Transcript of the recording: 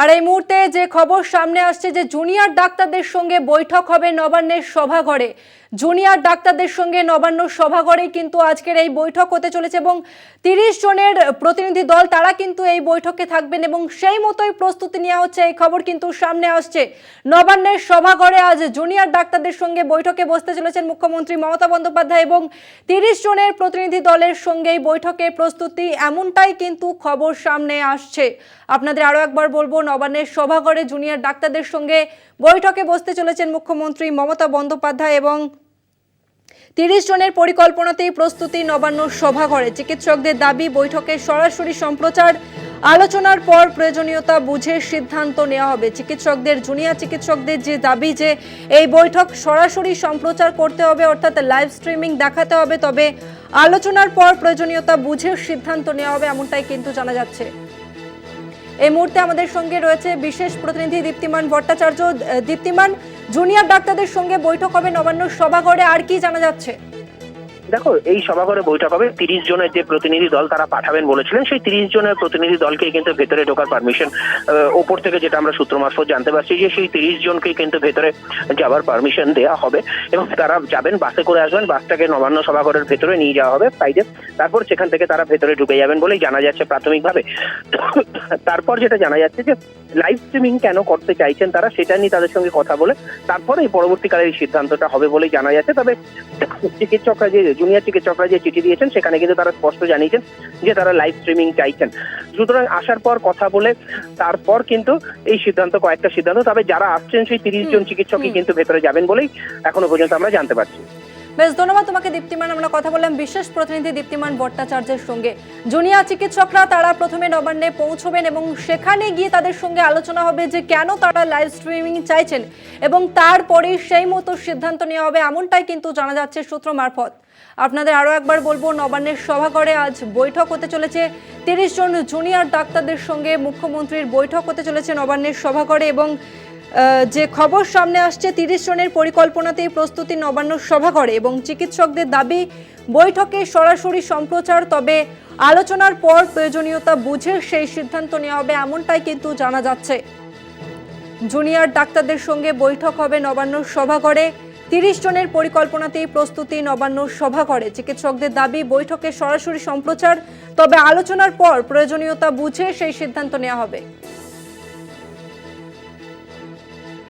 আর এই মুহূর্তে যে খবর সামনে আসছে যে জুনিয়র ডাক্তারদের সঙ্গে বৈঠক হবে নবান্নের সভাঘরে। জুনিয়র ডাক্তারদের সঙ্গে নবান্ন সভাঘরেই কিন্তু আজকের এই বৈঠক হতে চলেছে এবং তিরিশ জনের প্রতিনিধি দল তারা কিন্তু এই বৈঠকে থাকবেন এবং সেই মতোই প্রস্তুতি নেওয়া হচ্ছে, এই খবর কিন্তু সামনে আসছে। নবান্নের সভাঘরে আজ জুনিয়র ডাক্তারদের সঙ্গে বৈঠকে বসতে চলেছেন মুখ্যমন্ত্রী মমতা বন্দ্যোপাধ্যায় এবং তিরিশ জনের প্রতিনিধি দলের সঙ্গে এই বৈঠকে প্রস্তুতি, এমনটাই কিন্তু খবর সামনে আসছে। আপনাদের আরও একবার বলব নবান্নের সভাঘরে জুনিয়র ডাক্তারদের সঙ্গে বৈঠকে বসতে চলেছেন মুখ্যমন্ত্রী মমতা বন্দ্যোপাধ্যায় এবং তিরিশ জনের পরিকল্পনাতেই প্রস্তুতি নবান্ন সভাঘরে চিকিৎসকদের দাবি, বৈঠকে সরাসরি সম্প্রচার, আলোচনার পর প্রয়োজনীয়তা বুঝে সিদ্ধান্ত নেওয়া হবে। চিকিৎসকদের, জুনিয়র চিকিৎসকদের যে দাবি যে এই বৈঠক সরাসরি সম্প্রচার করতে হবে, অর্থাৎ লাইভ স্ট্রিমিং দেখাতে হবে, তবে আলোচনার পর প্রয়োজনীয়তা বুঝে সিদ্ধান্ত নেওয়া হবে এমনটাই কিন্তু জানা যাচ্ছে। এই মুহূর্তে আমাদের সঙ্গে রয়েছে বিশেষ প্রতিনিধি দীপ্তিমান ভট্টাচার্য। দীপ্তিমান জুনিয়র ডাক্তারদের সঙ্গে বৈঠক হবে নবান্ন সভাঘরে। আর কি জানা যাচ্ছে? দেখো, এই সভাঘরে বৈঠক হবে। তিরিশ জনের যে প্রতিনিধি দল তারা পাঠাবেন বলেছিলেন, সেই তিরিশ জনের প্রতিনিধি দলকে কিন্তু ভেতরে ঢোকার পারমিশন ওপর থেকে যেটা আমরা সূত্র মারফত জানতে পারছি যে সেই তিরিশ জনকে কিন্তু ভেতরে যাওয়ার পারমিশন দেওয়া হবে এবং তারা যাবেন বাসে করে আসবেন বাসটাকে নবান্ন সভাঘরের ভেতরে নিয়ে যাওয়া হবে সাইডে তারপর সেখান থেকে তারা ভেতরে ঢুকে যাবেন বলেই জানা যাচ্ছে প্রাথমিকভাবে। তারপর যেটা জানা যাচ্ছে যে লাইভ স্ট্রিমিং কেন করতে চাইছেন তারা, সেটা নিয়ে তাদের সঙ্গে কথা বলে তারপরে পরবর্তীকালে এই সিদ্ধান্তটা হবে বলেই জানা যাচ্ছে। তবে চিকিৎসকরা যে জুনিয়র চিকিৎসকরা যে চিঠি দিয়েছেন সেখানে কিন্তু তারা স্পষ্ট জানিয়েছেন যে তারা লাইভ স্ট্রিমিং চাইছেন। সুতরাং আসার পর কথা বলে তারপর কিন্তু এই সিদ্ধান্ত কয়েকটা সিদ্ধান্ত তবে যারা আসছেন সেই তিরিশ জন চিকিৎসকই কিন্তু ভেতরে যাবেন বলেই এখনও পর্যন্ত আমরা জানতে পারছি। বেশ, ধন্যবাদ তোমাকে, দীপ্তিমান। আমরা কথা বললাম বিশেষ প্রতিনিধি দীপ্তিমান ভট্টাচার্যের সঙ্গে। জুনিয়র চিকিৎসকরা তারা প্রথমে নবান্নে পৌঁছবেন এবং সেখানে গিয়ে তাদের সঙ্গে আলোচনা হবে যে কেন তারা লাইভ স্ট্রিমিং চাইছেন এবং তারপরে সেই মতো সিদ্ধান্ত নেওয়া হবে এমনটাই কিন্তু জানা যাচ্ছে সূত্র মারফত। আপনাদের আরও একবার বলব, নবান্নের সভাঘরে আজ বৈঠক হতে চলেছে। তিরিশ জন জুনিয়র ডাক্তারদের সঙ্গে মুখ্যমন্ত্রীর বৈঠক হতে চলেছে নবান্নের সভাঘরে এবং যে খবর সামনে আসছে, তিরিশ জনের পরিকল্পনাতেই প্রস্তুতি নবান্ন সভা সভাঘরে এবং চিকিৎসকদের দাবি, বৈঠকে সরাসরি সম্প্রচার, তবে আলোচনার পর প্রয়োজনীয়তা বুঝে সেই সিদ্ধান্ত নেওয়া হবে এমনটাই কিন্তু জানা যাচ্ছে। জুনিয়র ডাক্তারদের সঙ্গে বৈঠক হবে নবান্ন সভাঘরে। তিরিশ জনের পরিকল্পনাতেই প্রস্তুতি নবান্ন সভা করে চিকিৎসকদের দাবি, বৈঠকে সরাসরি সম্প্রচার, তবে আলোচনার পর প্রয়োজনীয়তা বুঝে সেই সিদ্ধান্ত নেওয়া হবে।